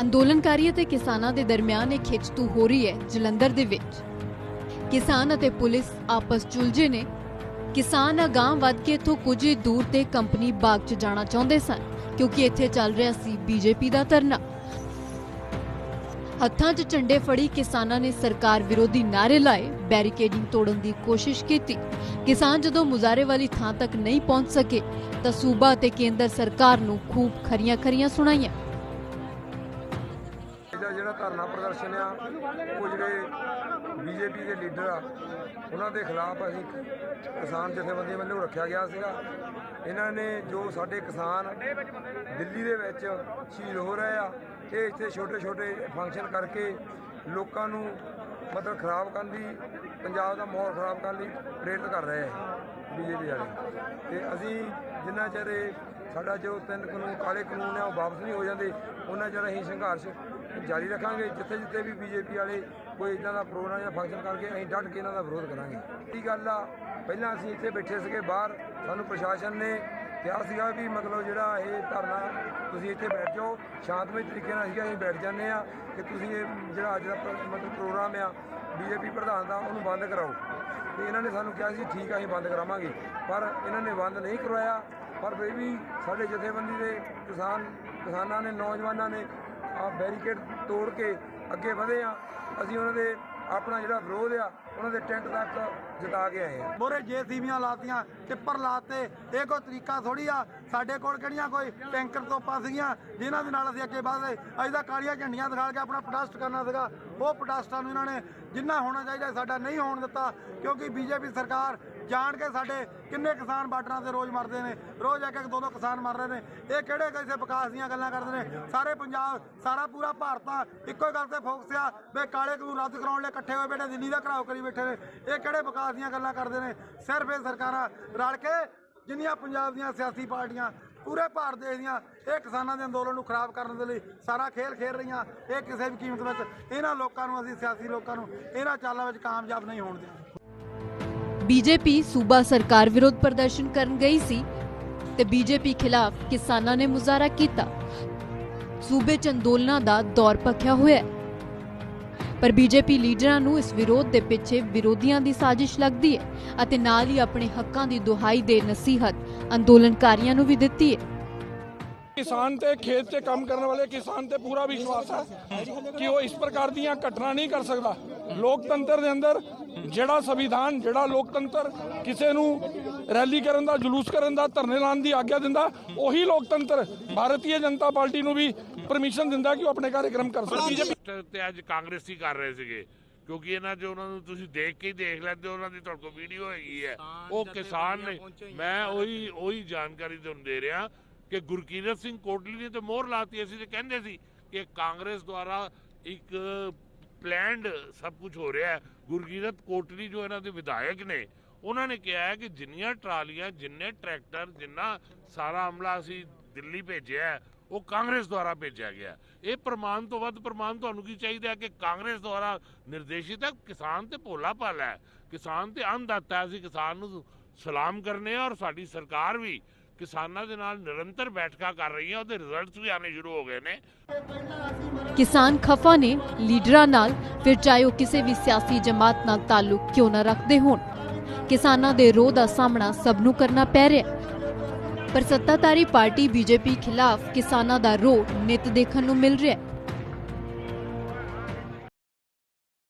ਅੰਦੋਲਨਕਾਰੀ ਅਤੇ ਕਿਸਾਨਾਂ ਦੇ ਦਰਮਿਆਨ ਇਹ ਖਿੱਚਤੂ ਹੋ ਰਹੀ ਹੈ ਜਲੰਧਰ ਦੇ ਵਿੱਚ। ਕਿਸਾਨ ਅਤੇ ਪੁਲਿਸ ਆਪਸ 'ਚ ਨੇ। ਕਿਸਾਨ ਅਗਾਂਹ ਵੱਧ ਕੇ ਇੱਥੋਂ ਕੁਝ ਦੂਰ ਤੇ ਕੰਪਨੀ ਬਾਗ 'ਚ ਜਾਣਾ ਚਾਹੁੰਦੇ ਸਨ, ਕਿਉਂਕਿ ਇੱਥੇ ਚੱਲ ਰਿਹਾ ਸੀ ਬੀਜੇਪੀ ਦਾ ਧਰਨਾ। ਹੱਥਾਂ 'ਚ ਝੰਡੇ ਫੜੀ ਕਿਸਾਨਾਂ ਨੇ ਸਰਕਾਰ ਵਿਰੋਧੀ ਨਾਅਰੇ ਲਾਏ, ਬੈਰੀਕੇਡਿੰਗ ਤੋੜਨ ਦੀ ਕੋਸ਼ਿਸ਼ ਕੀਤੀ। ਕਿਸਾਨ ਜਦੋਂ ਮੁਜ਼ਾਰੇ ਵਾਲੀ ਥਾਂ ਤੱਕ ਨਹੀਂ ਪਹੁੰਚ ਸਕੇ, ਤਾਂ ਸੂਬਾ ਅਤੇ ਕੇਂਦਰ ਸਰਕਾਰ ਨੂੰ ਖੂਬ ਖਰੀਆਂ-ਖਰੀਆਂ ਸੁਣਾਈਆਂ। ਇਹਦਾ ਜਿਹੜਾ ਧਰਨਾ ਪ੍ਰਦਰਸ਼ਨ ਆ, ਉਹ ਜਿਹੜੇ ਬੀਜੇਪੀ ਦੇ ਲੀਡਰ ਆ, ਉਹਨਾਂ ਦੇ ਖਿਲਾਫ ਅਸੀਂ ਕਿਸਾਨ ਜਥੇਬੰਦੀਆਂ ਵੱਲੋਂ ਰੱਖਿਆ ਗਿਆ ਸੀਗਾ। ਇਹਨਾਂ ਨੇ ਜੋ ਸਾਡੇ ਕਿਸਾਨ ਦਿੱਲੀ ਦੇ ਵਿੱਚ ਸ਼ਹੀਦ ਹੋ ਰਹੇ ਆ, ਇਹ ਇੱਥੇ ਛੋਟੇ ਛੋਟੇ ਫੰਕਸ਼ਨ ਕਰਕੇ ਲੋਕਾਂ ਨੂੰ ਮਤਲਬ ਖਰਾਬ ਕਰਨ ਦੀ, ਪੰਜਾਬ ਦਾ ਮਾਹੌਲ ਖਰਾਬ ਕਰਨ ਲਈ ਪ੍ਰੇਰਿਤ ਕਰ ਰਹੇ ਆ। ਬੀਜੇਪੀ ਵਾਲੇ। ਤੇ ਅਸੀਂ ਜਿੰਨਾ ਚਿਰ ਇਹ ਸਾਡਾ ਜੋ ਤਿੰਨ ਕਾਨੂੰਨ, ਕਾਲੇ ਕਾਨੂੰਨ ਆ, ਉਹ ਵਾਪਸ ਨਹੀਂ ਹੋ ਜਾਂਦੇ, ਉਹਨਾਂ ਚਿਰ ਅਸੀਂ ਸੰਘਰਸ਼ ਜਾਰੀ ਰੱਖਾਂਗੇ। ਜਿੱਥੇ ਜਿੱਥੇ ਵੀ ਬੀਜੇਪੀ ਵਾਲੇ ਕੋਈ ਇਦਾਂ ਦਾ ਪ੍ਰੋਗਰਾਮ ਜਾਂ ਫੰਕਸ਼ਨ ਕਰਕੇ ਅਸੀਂ ਡਟ ਕੇ ਇਹਨਾਂ ਦਾ ਵਿਰੋਧ ਕਰਾਂਗੇ। ਕੀ ਗੱਲ ਆ, ਪਹਿਲਾਂ ਅਸੀਂ ਇੱਥੇ ਬੈਠੇ ਸੀਗੇ ਬਾਹਰ, ਸਾਨੂੰ ਪ੍ਰਸ਼ਾਸਨ ਨੇ ਕਿਹਾ ਸੀਗਾ ਵੀ ਮਤਲਬ ਜਿਹੜਾ ਇਹ ਧਰਨਾ, ਤੁਸੀਂ ਇੱਥੇ ਬੈਠ ਜਾਓ, ਸ਼ਾਂਤਮਈ ਤਰੀਕੇ ਨਾਲ ਸੀਗਾ ਅਸੀਂ ਬੈਠ ਜਾਂਦੇ ਆ ਕਿ ਤੁਸੀਂ ਇਹ ਜਿਹੜਾ ਅੱਜ ਦਾ ਪ- ਮਤਲਬ ਪ੍ਰੋਗਰਾਮ ਆ ਬੀਜੇਪੀ ਪ੍ਰਧਾਨ ਦਾ, ਉਹਨੂੰ ਬੰਦ ਕਰਾਓ। ਤੇ ਇਹਨਾਂ ਨੇ ਸਾਨੂੰ ਕਿਹਾ ਸੀ, ਠੀਕ ਆ, ਅਸੀਂ ਬੰਦ ਕਰਾਵਾਂਗੇ। ਪਰ ਇਹਨਾਂ ਨੇ ਬੰਦ ਨਹੀਂ ਕਰਵਾਇਆ। ਪਰ ਫਿਰ ਵੀ ਸਾਡੇ ਜਥੇਬੰਦੀ ਦੇ ਕਿਸਾਨ, ਕਿਸਾਨਾਂ ਨੇ, ਨੌਜਵਾਨਾਂ ਨੇ ਆ ਬੈਰੀਕੇਡ ਤੋੜ ਕੇ ਅੱਗੇ ਵਧੇ ਆ। ਅਸੀਂ ਉਹਨਾਂ ਦੇ ਆਪਣਾ ਜਿਹੜਾ ਵਿਰੋਧ ਆ, ਉਹਨਾਂ ਦੇ ਟੈਂਟ ਤੱਕ ਜਿਤਾ ਕੇ ਆਏ ਆ। ਮੋਰੇ ਜੇਸੀਬੀਆਂ ਲਾਤੀਆਂ, ਟਿੱਪਰ ਲਾਤੇ, ਇਹ ਕੋਈ ਤਰੀਕਾ ਥੋੜੀ ਆ? ਸਾਡੇ ਕੋਲ ਕਿਹੜੀਆਂ ਕੋਈ ਟੈਂਕਰ ਤੋਪਾਂ ਸੀਗੀਆਂ, ਜਿਨ੍ਹਾਂ ਦੇ ਨਾਲ ਅਸੀਂ ਅੱਗੇ ਵਧਦੇ ਅਸੀਂ ਤਾਂ ਕਾਲੀਆਂ ਝੰਡੀਆਂ ਦਿਖਾ ਕੇ ਆਪਣਾ ਪ੍ਰੋਟੈਸਟ ਕਰਨਾ ਸੀਗਾ। ਉਹ ਪ੍ਰੋਟੈਸਟਾਂ ਨੂੰ ਇਹਨਾਂ ਨੇ ਜਿੰਨਾ ਹੋਣਾ ਚਾਹੀਦਾ ਸਾਡਾ ਨਹੀਂ ਹੋਣ ਦਿੱਤਾ, ਕਿਉਂਕਿ ਬੀਜੇਪੀ ਸਰਕਾਰ ਜਾਣ ਕੇ ਸਾਡੇ ਕਿੰਨੇ ਕਿਸਾਨ ਬਾਰਡਰਾਂ ਤੇ ਰੋਜ਼ ਮਰਦੇ ਨੇ, ਰੋਜ਼ ਇੱਕ ਇੱਕ ਦੋ ਦੋ ਕਿਸਾਨ ਮਰ ਰਹੇ ਨੇ। ਇਹ ਕਿਹੜੇ ਕਿਸੇ ਵਿਕਾਸ ਦੀਆਂ ਗੱਲਾਂ ਕਰਦੇ ਨੇ? ਸਾਰੇ ਪੰਜਾਬ, ਸਾਰਾ ਪੂਰਾ ਭਾਰਤ ਆ ਇੱਕੋ ਹੀ ਗੱਲ ਤੇ ਫੋਕਸ ਆ ਵੀ ਕਾਲੇ ਕਾਨੂੰਨ ਰੱਦ ਕਰਾਉਣ ਲਈ ਇਕੱਠੇ ਹੋਏ ਬੈਠੇ, ਦਿੱਲੀ ਦਾ ਘਰਾਓ ਕਰੀ ਬੈਠੇ ਨੇ। ਇਹ ਕਿਹੜੇ ਵਿਕਾਸ ਦੀਆਂ ਗੱਲਾਂ ਕਰਦੇ ਨੇ? ਸਿਰਫ ਇਹ ਸਰਕਾਰਾਂ ਰਲ ਕੇ ਜਿੰਨੀਆਂ ਪੰਜਾਬ ਦੀਆਂ ਸਿਆਸੀ ਪਾਰਟੀਆਂ, ਪੂਰੇ ਭਾਰਤ ਦੇਸ਼ ਦੀਆਂ, ਇਹ ਕਿਸਾਨਾਂ ਦੇ ਅੰਦੋਲਨ ਨੂੰ ਖਰਾਬ ਕਰਨ ਦੇ ਲਈ ਸਾਰਾ ਖੇਲ ਖੇਡ ਰਹੀਆਂ, ਇਹ ਕਿਸੇ ਵੀ ਕੀਮਤ ਵਿੱਚ ਇਹਨਾਂ ਲੋਕਾਂ ਨੂੰ, ਅਸੀਂ ਸਿਆਸੀ ਲੋਕਾਂ ਨੂੰ, ਇਹਨਾਂ ਚਾਲਾਂ ਵਿੱਚ ਕਾਮਯਾਬ ਨਹੀਂ ਹੋਣ ਦੇਵਾਂਗੇ ਬੀਜੇਪੀ ਸੂਬਾ ਸਰਕਾਰ ਵਿਰੋਧ ਪ੍ਰਦਰਸ਼ਨ ਕਰਨ ਗਈ ਸੀ ਤੇ ਬੀਜੇਪੀ ਖਿਲਾਫ ਕਿਸਾਨਾਂ ਨੇ ਮੁਜ਼ਾਹਰਾ ਕੀਤਾ ਸੂਬੇ ਚ ਅੰਦੋਲਨਾਂ ਦਾ ਦੌਰ ਭਖਿਆ ਹੋਇਆ ਹੈ ਪਰ ਬੀਜੇਪੀ ਲੀਡਰਾਂ ਨੂੰ ਇਸ ਵਿਰੋਧ ਦੇ ਪਿੱਛੇ ਵਿਰੋਧੀਆਂ ਦੀ ਸਾਜ਼ਿਸ਼ ਲੱਗਦੀ ਹੈ ਅਤੇ ਨਾਲ ਹੀ ਆਪਣੇ ਹੱਕਾਂ ਦੀ ਦੁਹਾਈ ਦੇ ਨਸੀਹਤ ਅੰਦੋਲਨਕਾਰੀਆਂ ਨੂੰ ਵੀ ਦਿੱਤੀ ਹੈ ਕਿਸਾਨ ਤੇ ਖੇਤ 'ਚ ਕੰਮ ਕਰਨ ਵਾਲੇ ਕਿਸਾਨ ਤੇ ਪੂਰਾ ਵਿਸ਼ਵਾਸ ਹੈ ਕਿ ਉਹ ਇਸ ਪ੍ਰਕਾਰ ਦੀਆਂ ਘਟਨਾ ਨਹੀਂ ਕਰ ਸਕਦਾ। ਲੋਕਤੰਤਰ ਦੇ ਅੰਦਰ ਜਿਹੜਾ ਸੰਵਿਧਾਨ ਜਿਹੜਾ ਲੋਕਤੰਤਰ ਕਿਸੇ ਨੂੰ ਰੈਲੀ ਕਰਨ ਦਾ ਜਲੂਸ ਕਰਨ ਦਾ ਧਰਨੇ ਲਾਉਣ ਦੀ ਆਗਿਆ ਦਿੰਦਾ ਉਹੀ ਲੋਕਤੰਤਰ ਭਾਰਤੀ ਜਨਤਾ ਪਾਰਟੀ ਨੂੰ ਵੀ ਪਰਮਿਸ਼ਨ ਦਿੰਦਾ ਕਿ ਉਹ ਆਪਣੇ ਕਾਰਜਕ੍ਰਮ ਕਰ ਸਕਦੀ ਤੇ- ਅੱਜ ਕਾਂਗਰਸੀ ਕਰ ਰਹੇ ਸੀਗੇ ਕਿਉਂਕਿ ਇਹਨਾਂ ਦੇ ਉਹਨਾਂ ਨੂੰ ਤੁਸੀਂ ਦੇਖ ਕੇ ਹੀ ਦੇਖ ਲੈਂਦੇ ਹੋ, ਉਹਨਾਂ ਦੀ ਤੁਹਾਡੇ ਕੋਲ ਵੀਡੀਓ ਹੈਗੀ ਹੈ। ਉਹ ਕਿਸਾਨ ਨੇ ਮੈਂ ਉਹੀ ਉਹੀ ਜਾਣਕਾਰੀ ਤੁਹਾਨੂੰ ਦੇ ਰਿਹਾ ਕਿ ਗੁਰਕੀਰਤ ਸਿੰਘ ਕੋਟਲੀ ਨੇ ਤੇ ਮੋਹਰ ਲਾਤੀ। ਅਸੀਂ ਤੇ ਕਹਿੰਦੇ ਸੀ ਕਿ ਕਾਂਗਰਸ ਦੁਆਰਾ ਇੱਕ ਪਲਾਨਡ ਸਭ ਕੁਝ ਹੋ ਰਿਹਾ ਹੈ। ਗੁਰਕੀਰਤ ਕੋਟਲੀ ਜੋ ਇਹਨਾਂ ਦੇ ਵਿਧਾਇਕ ਨੇ, ਉਹਨਾਂ ਨੇ ਕਿਹਾ ਹੈ ਕਿ ਜਿੰਨੀਆਂ ਟਰਾਲੀਆਂ, ਜਿੰਨੇ ਟਰੈਕਟਰ, ਜਿੰਨਾ ਸਾਰਾ ਅਮਲਾ ਅਸੀਂ ਦਿੱਲੀ ਭੇਜਿਆ ਉਹ ਕਾਂਗਰਸ ਦੁਆਰਾ ਭੇਜਿਆ ਗਿਆ ਇਹ ਪ੍ਰਮਾਣ ਤੋਂ ਵੱਧ ਪ੍ਰਮਾਣ ਤੁਹਾਨੂੰ ਕੀ ਚਾਹੀਦਾ ਹੈ ਕਿ ਕਾਂਗਰਸ ਦੁਆਰਾ ਨਿਰਦੇਸ਼ਿਤ ਹੈ? ਕਿਸਾਨ ਤੇ ਭੋਲਾ ਭਾਲਾ ਹੈ। ਕਿਸਾਨ ਤੇ ਅੰਨਦਾਤਾ ਅਸੀਂ ਕਿਸਾਨ ਨੂੰ ਸਲਾਮ ਕਰਨੇ ਆ ਔਰ ਸਾਡੀ ਸਰਕਾਰ ਵੀ ਕਿਸਾਨਾਂ ਦੇ ਨਾਲ ਨਿਰੰਤਰ ਬੈਠਕਾਂ ਕਰ ਰਹੀ ਹੈ ਉਹਦੇ ਰਿਜ਼ਲਟਸ ਵੀ ਆਣੇ ਸ਼ੁਰੂ ਹੋ ਗਏ ਨੇ। ਕਿਸਾਨ ਖਫਾ ਨੇ ਲੀਡਰਾਂ ਨਾਲ, ਫਿਰ ਚਾਹੇ ਉਹ ਕਿਸੇ ਵੀ ਸਿਆਸੀ ਜਮਾਤ ਨਾਲ ਤਾਲੁਕ ਕਿਉਂ ਨਾ ਰੱਖਦੇ ਹੋਣ। ਕਿਸਾਨਾਂ ਦੇ ਰੋਹ ਦਾ ਸਾਹਮਣਾ ਸਭ ਨੂੰ ਕਰਨਾ ਪੈ ਰਿਹਾ ਪਰ ਸੱਤਾਧਾਰੀ ਪਾਰਟੀ ਬੀਜੇਪੀ ਖਿਲਾਫ ਕਿਸਾਨਾਂ ਦਾ ਰੋਹ ਨਿਤ ਦੇਖਣ ਨੂੰ ਮਿਲ ਰਿਹਾ ਹੈ।